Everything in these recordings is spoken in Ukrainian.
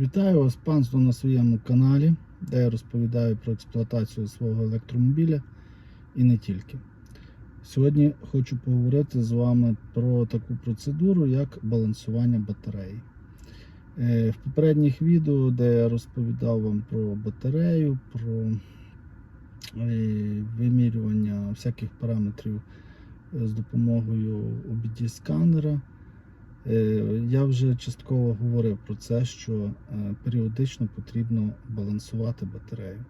Вітаю вас, панство, на своєму каналі, де я розповідаю про експлуатацію свого електромобіля і не тільки. Сьогодні хочу поговорити з вами про таку процедуру, як балансування батареї. Е, В попередніх відео, де я розповідав вам про батарею, про е, вимірювання всяких параметрів е, з допомогою OBD-сканера. Е, Я вже частково говорив про це, що е, періодично потрібно балансувати батарею.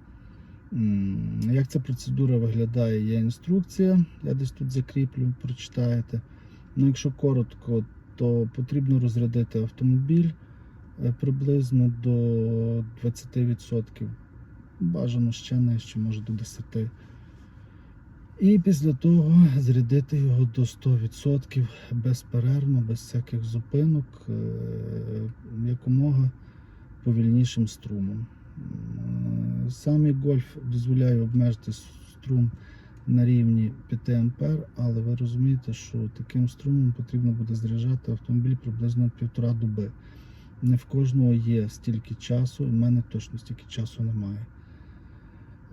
Як ця процедура виглядає, є інструкція. Я десь тут закріплю, прочитаєте. Ну, якщо коротко, то потрібно розрядити автомобіль е, приблизно до 20%. Бажано ще нижче, може до 10%. І після того зарядити його до 100% безперервно, без всяких зупинок, е, якомога повільнішим струмом. Е, Самий гольф дозволяє обмежити струм на рівні 5 А, але ви розумієте, що таким струмом потрібно буде заряджати автомобіль приблизно півтора доби. Не в кожного є стільки часу, і в мене точно стільки часу немає.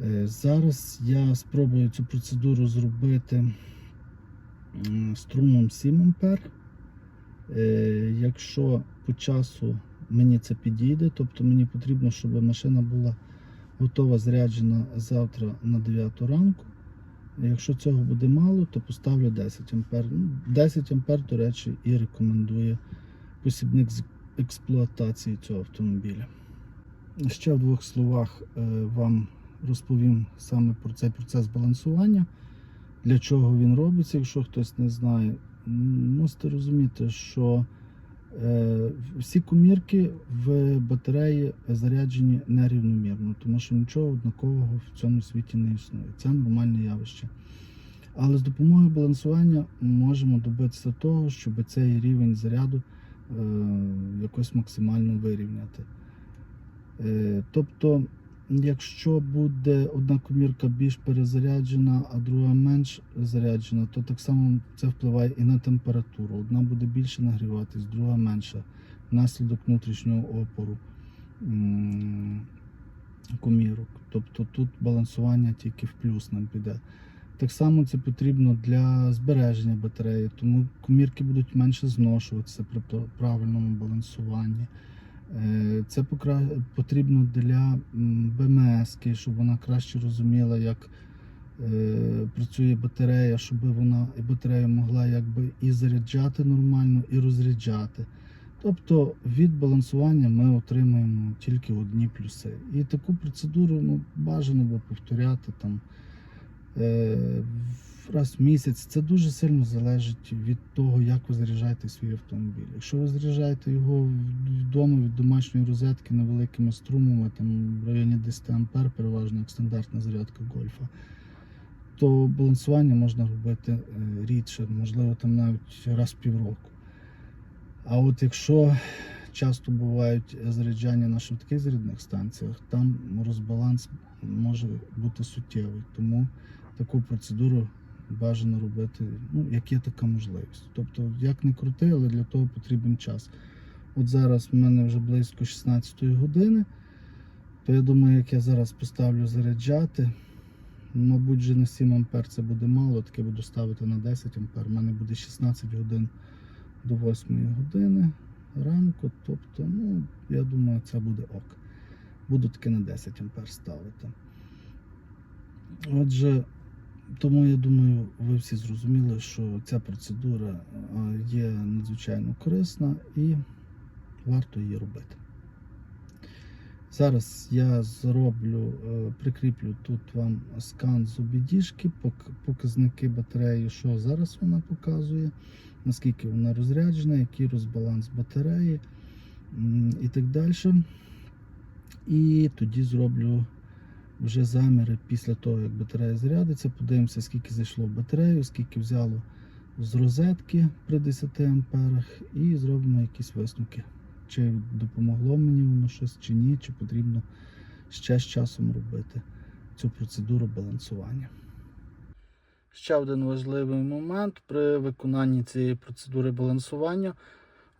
Е, Зараз я спробую цю процедуру зробити струмом 7 А. Е, Якщо по часу мені це підійде, тобто мені потрібно, щоб машина була готова заряджена завтра на 9 ранку. Якщо цього буде мало, то поставлю 10 А. Ну, 10 А, до речі, і рекомендує посібник з експлуатації цього автомобіля. Ще в двох словах е, вам розповім саме про цей процес балансування, для чого він робиться, якщо хтось не знає. Мусите розуміти, що е, всі комірки в батареї заряджені нерівномірно, тому що нічого однакового в цьому світі не існує. Це нормальне явище. Але з допомогою балансування можемо добитися того, щоб цей рівень заряду е, якось максимально вирівняти. Е, тобто, якщо буде одна комірка більш перезаряджена, а друга менш заряджена, то так само це впливає і на температуру. Одна буде більше нагріватись, друга менша, внаслідок внутрішнього опору комірок. Тобто тут балансування тільки в плюс нам піде. Так само це потрібно для збереження батареї, тому комірки будуть менше зношуватися при правильному балансуванні. Е, Це потрібно для БМС, щоб вона краще розуміла, як е, працює батарея, щоб вона і батарея могла якби і заряджати нормально, і розряджати. Тобто від балансування ми отримуємо тільки одні плюси. І таку процедуру ну, бажано би повторяти там е, раз в місяць. Це дуже сильно залежить від того, як ви заряджаєте свій автомобіль. Якщо ви заряджаєте його вдома від домашньої розетки невеликими струмами, там в районі 10 А, переважно як стандартна зарядка гольфа, то балансування можна робити е, рідше, можливо, там навіть раз в півроку. А от якщо часто бувають заряджання на швидких зарядних станціях, там розбаланс може бути суттєвий. Тому таку процедуру бажано робити, ну, як є така можливість. Тобто, як не крути, але для того потрібен час. От зараз в мене вже близько 16 години, то я думаю, як я зараз поставлю заряджати, мабуть, вже на 7 ампер це буде мало, таке буду ставити на 10 ампер. У мене буде 16 годин до 8 години ранку. Тобто, ну, я думаю, це буде ок. Буду таки на 10 ампер ставити. Отже, тому я думаю, ви всі зрозуміли, що ця процедура є надзвичайно корисна і варто її робити. Зараз я зроблю, е, прикріплю тут вам скан з обідішки, показники батареї, що зараз вона показує, наскільки вона розряджена, який розбаланс батареї і так далі. І тоді зроблю вже заміри після того, як батарея зарядиться. Подивимося, скільки зайшло в батарею, скільки взяло з розетки при 10 амперах, і зробимо якісь висновки. Чи допомогло мені воно щось, чи ні, чи потрібно ще з часом робити цю процедуру балансування. Ще один важливий момент при виконанні цієї процедури балансування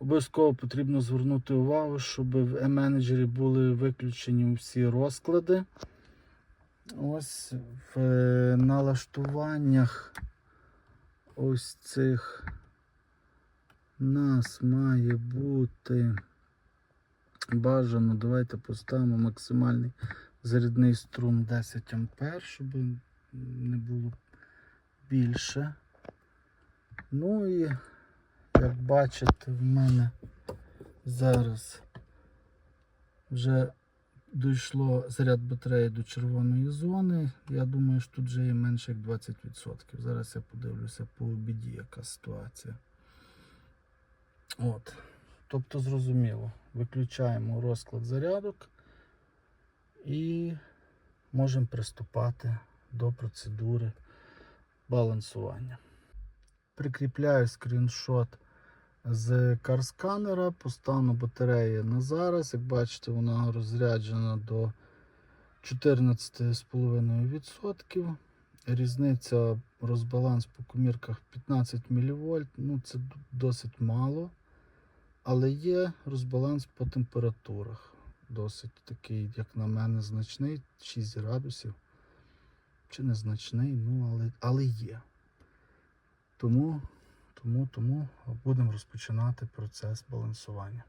Обов'язково потрібно звернути увагу, щоб в e-менеджері були виключені всі розклади. Ось в е, налаштуваннях ось цих нас має бути бажано. Давайте поставимо максимальний зарядний струм 10 А, щоб не було більше. Ну і як бачите, в мене зараз вже дійшло заряд батареї до червоної зони. Я думаю, що тут вже є менше як 20%. Зараз я подивлюся по обіді, яка ситуація. От. Тобто, зрозуміло, виключаємо розклад зарядок і можемо приступати до процедури балансування. Прикріпляю скріншот з карсканера, поставлю батарею на зараз. Як бачите, вона розряджена до 14,5%. Різниця розбаланс по комірках 15 мВ. Ну, це досить мало. Але є розбаланс по температурах. Досить такий, як на мене, значний, 6 градусів. Чи незначний, ну, але, але є. Тому, тому, тому будемо розпочинати процес балансування.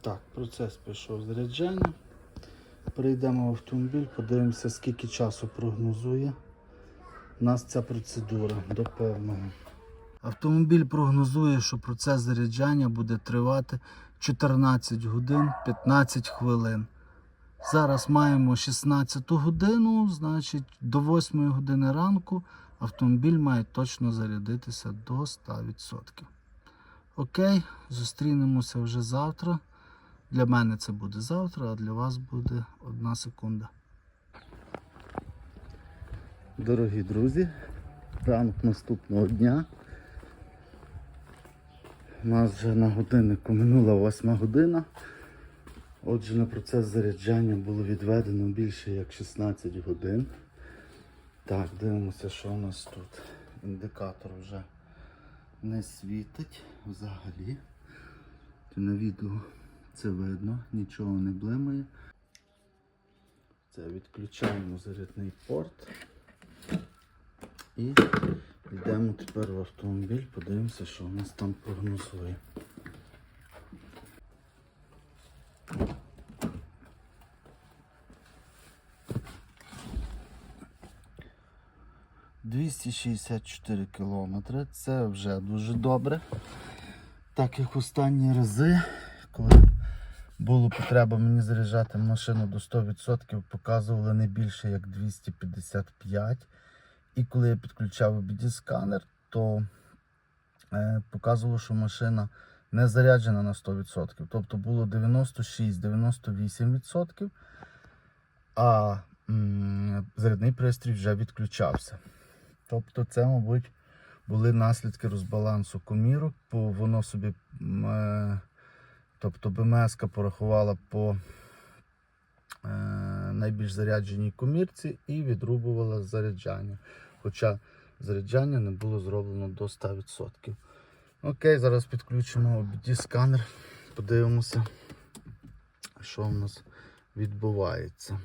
Так, процес пішов заряджання. Перейдемо в автомобіль, подивимося, скільки часу прогнозує нас ця процедура до повного. Автомобіль прогнозує, що процес заряджання буде тривати 14 годин 15 хвилин. Зараз маємо 16 годину, значить до 8 години ранку автомобіль має точно зарядитися до 100%. Окей, зустрінемося вже завтра. Для мене це буде завтра, а для вас буде одна секунда. Дорогі друзі, ранок наступного дня. У нас вже на годиннику минула восьма година. Отже, на процес заряджання було відведено більше як 16 годин. Так, дивимося, що у нас тут. Індикатор вже не світить взагалі. На відео це видно, нічого не блимає. Це відключаємо зарядний порт. І йдемо тепер в автомобіль, подивимося, що у нас там прогнозує. «264 кілометри. Це вже дуже добре. Так як останні рази, коли було потреба мені заряджати машину до 100%, показували не більше як 255. І коли я підключав BD-сканер, то е, показувало, що машина не заряджена на 100%. Тобто було 96-98%, а м, зарядний пристрій вже відключався. Тобто це, мабуть, були наслідки розбалансу комірок, бо воно собі. Е, Тобто БМС порахувала по е, найбільш зарядженій комірці і відрубувала заряджання. Хоча заряджання не було зроблено до 100%. Окей, зараз підключимо OBD-сканер, подивимося, що в нас відбувається.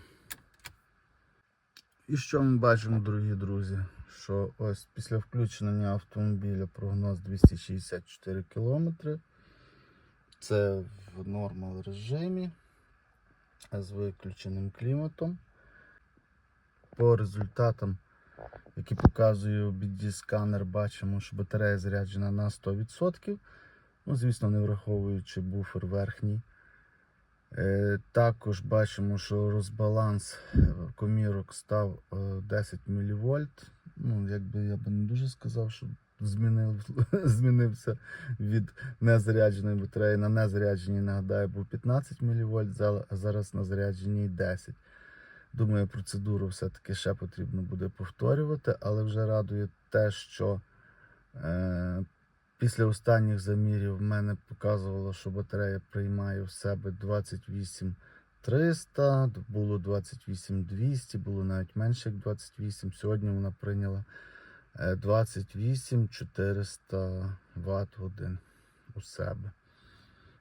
І що ми бачимо, дорогі друзі? Що ось після включення автомобіля прогноз 264 кілометри. Це в нормал режимі з виключеним кліматом. По результатам, які показує BD-сканер, бачимо, що батарея заряджена на 100%. Ну, звісно, не враховуючи буфер верхній. Е, також бачимо, що розбаланс е, комірок став е, 10 мВ. Ну, якби я би не дуже сказав, що змінив, змінився від незарядженої батареї на незарядженій, нагадаю, був 15 мВ, а зараз на зарядженій 10. Думаю, процедуру все-таки ще потрібно буде повторювати, але вже радує те, що е, після останніх замірів в мене показувало, що батарея приймає в себе 28 300, було 28 200, було навіть менше як 28. Сьогодні вона прийняла 28 400 Вт годин у себе.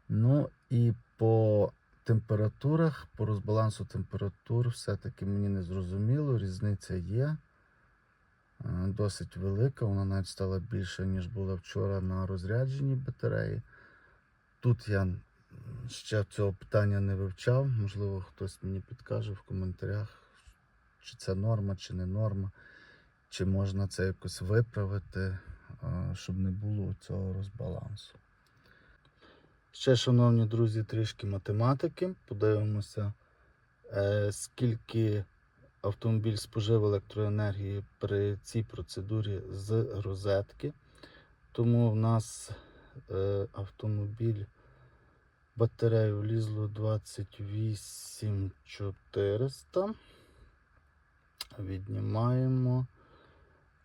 Ну і по температурах, по розбалансу температур, все-таки мені не зрозуміло, різниця є. е, Досить велика, вона навіть стала більше, ніж була вчора на розрядженій батареї. Тут я ще цього питання не вивчав. Можливо, хтось мені підкаже в коментарях, чи це норма, чи не норма, чи можна це якось виправити, щоб не було цього розбалансу. Ще, шановні друзі, трішки математики. Подивимося, е, скільки автомобіль спожив електроенергії при цій процедурі з розетки. Тому в нас е, автомобіль батарею влізло 28 400. Віднімаємо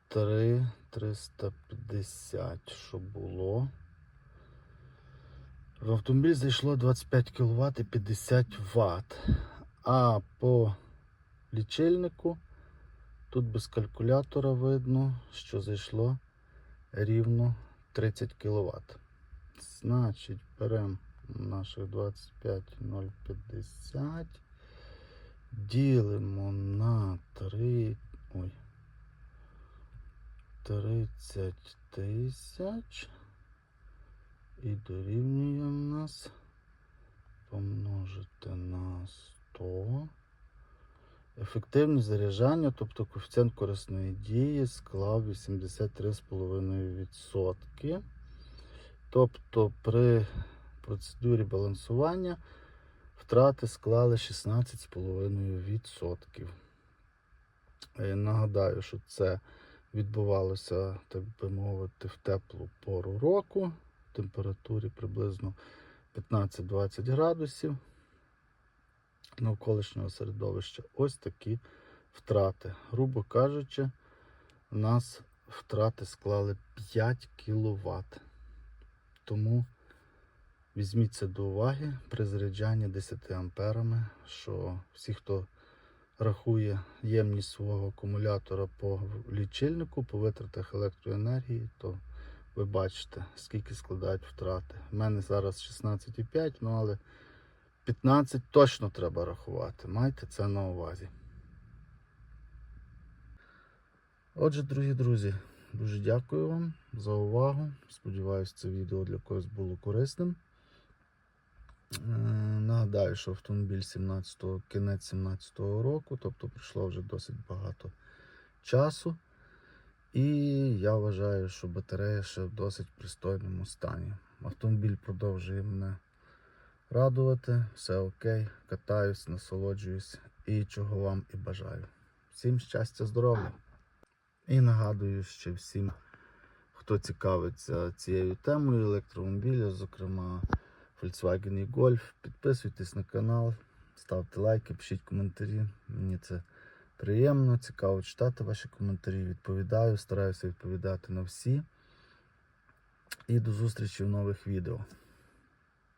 3 350, що було. В автомобіль зайшло 25 кВт і 50 Вт. А по лічильнику тут без калькулятора видно, що зайшло рівно 30 кВт. Значить, беремо наших 25,050. Ділимо на 3. Ой. 30 тисяч. І дорівнює в нас помножити на 100. Ефективність заряджання, тобто коефіцієнт корисної дії, склав 83,5%. Тобто при процедурі балансування втрати склали 16,5%. Е, Нагадаю, що це відбувалося, так би мовити, в теплу пору року в температурі приблизно 15-20 градусів навколишнього середовища. Ось такі втрати. Грубо кажучи, у нас втрати склали 5 кВт. Тому візьміть це до уваги при заряджанні 10 амперами, що всі, хто рахує ємність свого акумулятора по лічильнику, по витратах електроенергії, то ви бачите, скільки складають втрати. У мене зараз 16,5, ну але 15 точно треба рахувати. Майте це на увазі. Отже, дорогі друзі, дуже дякую вам за увагу. Сподіваюсь, це відео для когось було корисним. Нагадаю, що автомобіль 17-го, кінець 17-го року, тобто пройшло вже досить багато часу. І я вважаю, що батарея ще в досить пристойному стані. Автомобіль продовжує мене радувати, все окей, катаюсь, насолоджуюсь і чого вам і бажаю. Всім щастя, здоров'я! І нагадую ще всім, хто цікавиться цією темою електромобіля, зокрема Volkswagen і Golf, підписуйтесь на канал, ставте лайки, пишіть коментарі. Мені це приємно, цікаво читати ваші коментарі. Відповідаю, стараюся відповідати на всі. І до зустрічі в нових відео.